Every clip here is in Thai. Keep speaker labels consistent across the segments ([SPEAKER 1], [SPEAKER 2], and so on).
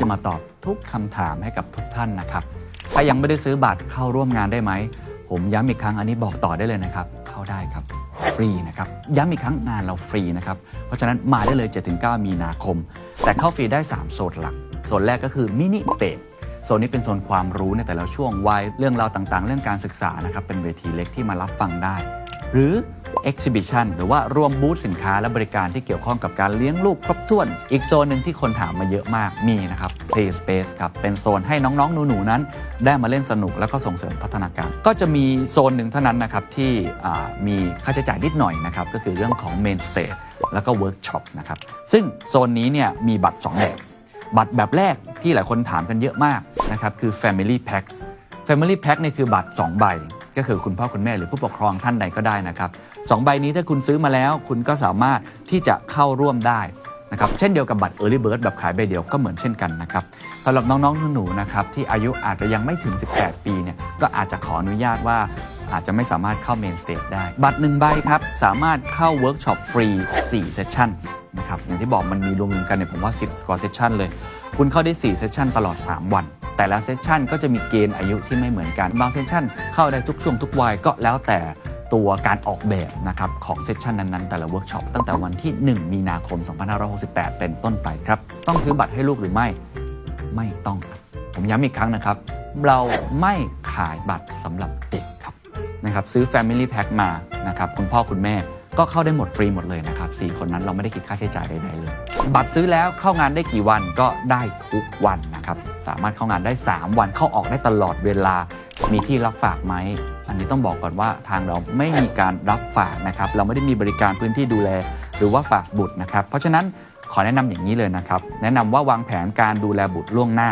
[SPEAKER 1] จะมาตอบทุกคำถามให้กับทุกท่านนะครับ ถ้ายังไม่ได้ซื้อบัตรเข้าร่วมงานได้ไหม ผมย้ำอีกครั้งอันนี้บอกต่อได้เลยนะครับ เข้าได้ครับ ฟรีนะครับ ย้ำอีกครั้งงานเราฟรีนะครับ เพราะฉะนั้นมาได้เลย 7-9 มีนาคม แต่เข้าฟรีได้ 3 โซนหลัก โซนแรกก็คือมินิสเตจโซนนี้เป็นโซนความรู้ในแต่ละช่วงวัยเรื่องราวต่างๆ เรื่องการศึกษานะครับเป็นเวทีเล็กที่มารับฟังได้ หรือ Exhibition หรือว่ารวมบูธสินค้าและบริการที่เกี่ยวข้องกับการเลี้ยงลูกครบถ้วน อีกโซนหนึ่งที่คนถามมาเยอะมากมีนะครับ Play Space ครับ เป็นโซนให้น้องๆ หนูๆ นั้น ได้มาเล่นสนุกแล้วก็ส่งเสริมพัฒนาการ ก็จะมีโซนหนึ่งเท่านั้นนะครับ ที่มีค่าใช้จ่ายนิดหน่อยนะครับ ก็คือเรื่องของ Main Stage แล้วก็ Workshop นะครับ ซึ่งโซนนี้เนี่ยมีบัตร 2 แบบ บัตรแบบแรกที่หลายคนถามกันเยอะมากนะครับคือ Family Pack Family Pack เนี่ยคือบัตร 2 ใบ ก็คือคุณพ่อคุณแม่หรือผู้ปกครองท่านใดก็ได้นะครับสองใบนี้ถ้าคุณซื้อมาแล้ว คุณก็สามารถที่จะเข้าร่วมได้นะครับเช่นเดียวกับบัตร Early Bird แบบขายใบเดียวก็เหมือนเช่นกันนะครับสำหรับน้องๆหนูๆนะครับที่อายุอาจจะยังไม่ถึง 18 ปีเนี่ยก็อาจจะขออนุญาตว่าอาจจะไม่สามารถเข้า Main Stage ได้ บัตรหนึ่งใบครับ สามารถเข้าเวิร์กช็อปฟรี4เซสชั่นนะครับอย่างที่บอกมันมีรวมกันเนี่ยผมว่า 10กว่าเซสชั่นเลย คุณเข้าได้ 4 เซสชั่นตลอด 3 วัน แต่ละเซสชันก็จะมีเกณฑ์อายุที่ไม่เหมือนกัน บางเซสชันเข้าได้ทุกช่วงทุกวัยก็แล้วแต่ตัวการออกแบบนะครับของเซสชันนั้น ๆ แต่ละเวิร์กช็อปตั้งแต่วันที่ 1 มีนาคม 2568 เป็นต้นไปครับ ต้องซื้อบัตรให้ลูกหรือไม่ ไม่ต้อง ผมย้ำอีกครั้งนะครับ เราไม่ขายบัตรสำหรับเด็กครับนะครับซื้อ Family Pack มานะครับคุณพ่อคุณแม่ก็เข้าได้หมดฟรีหมดเลยนะครับสี่คนนั้นเราไม่ได้คิดค่าใช้จ่ายใดๆเลย บัตรซื้อแล้วเข้างานได้กี่วันก็ได้ทุกวันนะครับสามารถเข้างานได้ 3 วันเข้าออกได้ตลอดเวลา มีที่รับฝากไหม อันนี้ต้องบอกก่อนว่าทางเราไม่มีการรับฝากนะครับ เราไม่ได้มีบริการพื้นที่ดูแล หรือว่าฝากบุตรนะครับ เพราะฉะนั้นขอแนะนำอย่างนี้เลยนะครับ แนะนำว่าวางแผนการดูแลบุตรล่วงหน้า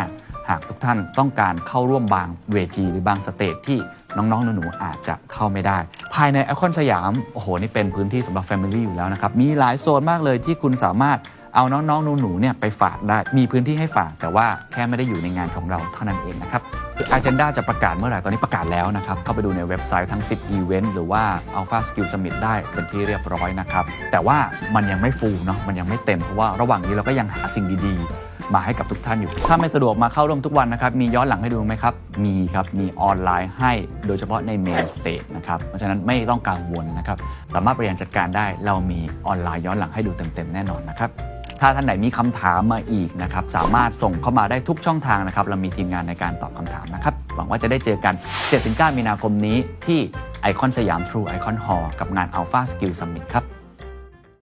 [SPEAKER 1] หากทุกท่านต้องการเข้าร่วมบางเวทีหรือบางสเตจที่น้องๆหนูๆอาจจะเข้าไม่ได้ ภายในไอคอนสยาม โอ้โห นี่เป็นพื้นที่สำหรับ Family อยู่แล้วนะครับ มีหลายโซนมากเลยที่คุณสามารถ เอาน้องๆหนูๆเนี่ยไปฝากได้มีพื้นที่ให้ฝากแต่ว่าแค่ไม่ได้อยู่ในงานของเราเท่านั้นเองนะครับคือ Agenda จะประกาศเมื่อไหร่ตอนนี้ประกาศแล้วนะครับ เข้าไปดูในเว็บไซต์ทั้ง 10 Event หรือว่า Alpha Skill Summit ได้เป็นที่เรียบร้อยนะครับ แต่ว่ามันยังไม่ฟูลเนาะมันยังไม่เต็ม เพราะว่าระหว่างนี้เราก็ยังหาสิ่งดีๆ มาให้กับทุกท่านอยู่ ถ้าไม่สะดวกมาเข้าร่วมทุกวันนะครับ มีย้อนหลังให้ดูไหมครับ มีครับ มีออนไลน์ให้โดยเฉพาะใน Main Stage นะครับ เพราะฉะนั้นไม่ต้องกังวลนะครับสามารถบริหารจัดการได้เรามีออนไลน์ย้อนหลังให้ดูเต็มๆแน่นอนนะครับ ถ้าท่านไหนมีคำถามมาอีกนะครับสามารถส่งเข้ามาได้ทุกช่องทางนะครับเรามีทีมงานในการตอบคำถามนะครับหวังว่าจะได้เจอกัน 7-9 มีนาคมนี้ที่ไอคอนสยามทรูไอคอนฮอลกับงาน Alpha Skill Summit ครับ